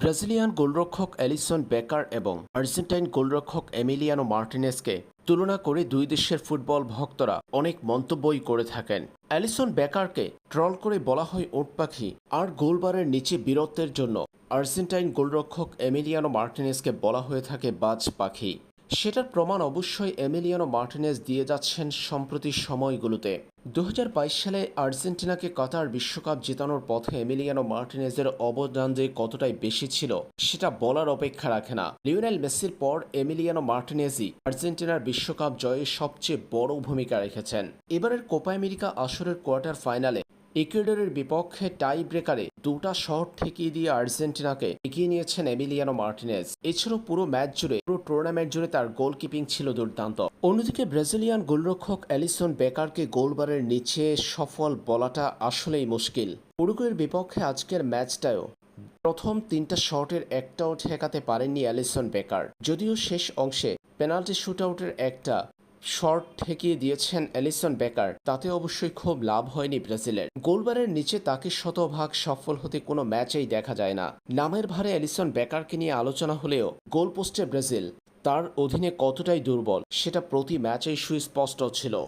Brazilian গোলরক্ষক Alisson Becker এবং Argentine গোলরক্ষক এমিলিয়ানো মার্টিনেসকে তুলনা করে দুই দেশের ফুটবল ভক্তরা অনেক মন্তব্যই করে থাকেন। অ্যালিসন বেকারকে ট্রল করে বলা হয় ওট পাখি আর গোলবারের নিচে বীরত্বের জন্য আর্জেন্টাইন গোলরক্ষক এমিলিয়ানো মার্টিনেসকে বলা হয়ে থাকে বাজ পাখি। সেটার প্রমাণ অবশ্যই এমিলিয়ানো মার্টিনেজ দিয়ে যাচ্ছেন সম্প্রতি সময়গুলোতে। দু হাজার বাইশ সালে আর্জেন্টিনাকে কাতার বিশ্বকাপ জেতানোর পথে এমিলিয়ানো মার্টিনেজের অবদান যে কতটাই বেশি ছিল, সেটা বলার অপেক্ষা রাখে না। লিওনেল মেসির পর এমিলিয়ানো মার্টিনেজই আর্জেন্টিনার বিশ্বকাপ জয়ে সবচেয়ে বড় ভূমিকা রেখেছেন। এবারের কোপা আমেরিকা আসরের কোয়ার্টার ফাইনালে ইকুয়েডরের বিপক্ষে টাই ব্রেকারে দুটা শট ঠেকিয়ে দিয়ে আর্জেন্টিনাকে এগিয়ে নিয়েছেন এমিলিয়ানো মার্টিনেজ। এছাড়াও পুরো ম্যাচ জুড়ে, পুরো টুর্নামেন্ট জুড়ে তার গোলকিপিং ছিল দুর্দান্ত। অন্যদিকে ব্রাজিলিয়ান গোলরক্ষক অ্যালিসন বেকারকে গোলবারের নিচে সফল বলাটা আসলেই মুশকিল। উরুগুয়ের বিপক্ষে আজকের ম্যাচটাও প্রথম তিনটা শটের একটাও ঠেকাতে পারেননি অ্যালিসন বেকার। যদিও শেষ অংশে পেনাল্টি শুটআউটের একটা শট ঠেকিয়ে দিয়েছেন অ্যালিসন বেকার। তাতে অবশ্যই খুব লাভ হয়নি ব্রাজিলের। গোলবারের নিচে তাকে শতভাগ সফল হতে কোনো ম্যাচেই দেখা যায় না। নামের ভারে অ্যালিসন বেকারকে নিয়ে আলোচনা হলেও গোলপোস্টে ব্রাজিল, তার অধীনে কতটাই দুর্বল, সেটা প্রতি ম্যাচেই সুস্পষ্ট ছিল।